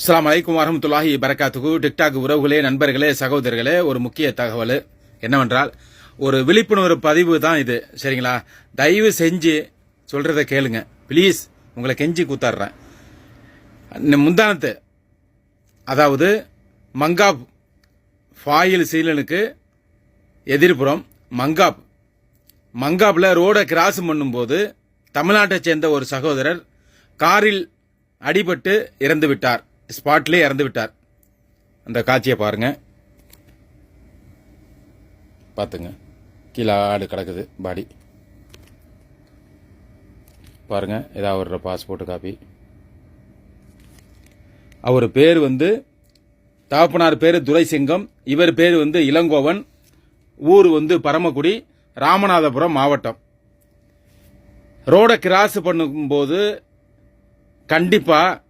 அஸ்லாம் அலைக்கும் வரமத்துல்லாஹி பரக்காத்துக்கு டிக்டாக் உறவுகளே நண்பர்களே சகோதரர்களே ஒரு முக்கிய தகவல் என்னவென்றால் ஒரு விழிப்புணர்வு பதிவு தான் இது. சரிங்களா? தயவு செஞ்சு சொல்கிறத கேளுங்க. ப்ளீஸ் உங்களை கெஞ்சி கூத்தாடுறேன். முந்தானத்து அதாவது மங்காப் ஃபாயில் சீலனுக்கு எதிர்ப்புறம் மங்காப். மங்காப்பில் ரோடை கிராஸ் பண்ணும்போது தமிழ்நாட்டை சேர்ந்த ஒரு சகோதரர் காரில் அடிபட்டு இறந்து விட்டார் ஸ்பாட்லேயே இறந்து விட்டார். அந்த காட்சியை பாருங்க. பார்த்துங்க. கீழே ஆடு கிடக்குது பாடி. பாருங்க ஏதாவது அவரோட பாஸ்போர்ட் காப்பி. அவர் பேர் வந்து தகப்பனார் பேர் துரைசிங்கம் இவர் பேர் வந்து இளங்கோவன் ஊர் வந்து பரமக்குடி ராமநாதபுரம் மாவட்டம். ரோடை கிராஸ் பண்ணும்போது கண்டிப்பாக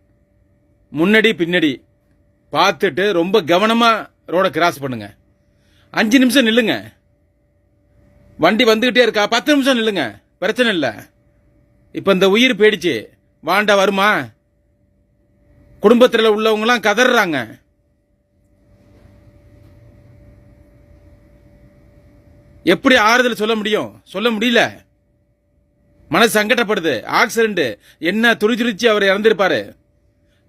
முன்னாடி பின்னாடி. பார்த்துட்டு ரொம்ப கவனமாக ரோடை கிராஸ் பண்ணுங்க. அஞ்சு நிமிஷம் நில்லுங்க. வண்டி வந்துக்கிட்டே இருக்கா? பத்து நிமிஷம் நில்லுங்க. பிரச்சனை இல்லை. இப்போ இந்த உயிர் போயிடுச்சு. வாண்டா வருமா? குடும்பத்தில் உள்ளவங்களாம் கதறாங்க எப்படி ஆறுதல் சொல்ல முடியும்? சொல்ல முடியல. மனசு சங்கடப்படுது. ஆக்சிடென்ட். என்ன துடி துடிச்சு அவர் இறந்திருப்பாரு?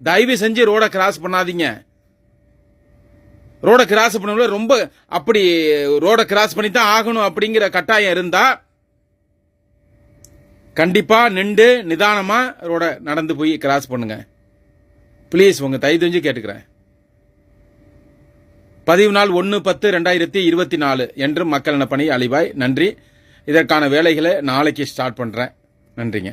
தயவு செஞ்சு ரோட கிராஸ் பண்ணாதீங்க. ரோடை கிராஸ் பண்ண ரொம்ப அப்படி ரோடை கிராஸ் பண்ணி தான் ஆகணும் அப்படிங்கிற கட்டாயம் இருந்தா கண்டிப்பா நின்று நிதானமா ரோட நடந்து போய் கிராஸ் பண்ணுங்க. ப்ளீஸ் உங்க தயவு செஞ்சு கேட்டுக்கிறேன். பதிவு நாள் ஒன்று பத்து ரெண்டாயிரத்தி இருபத்தி நாலு என்று மக்கள் பணி அழிவாய் நன்றி. இதற்கான வேலைகளை நாளைக்கு ஸ்டார்ட் பண்றேன். நன்றிங்க.